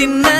1999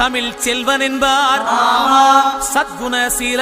தமிழ் செல்வன் என்பார். சத்குணசீல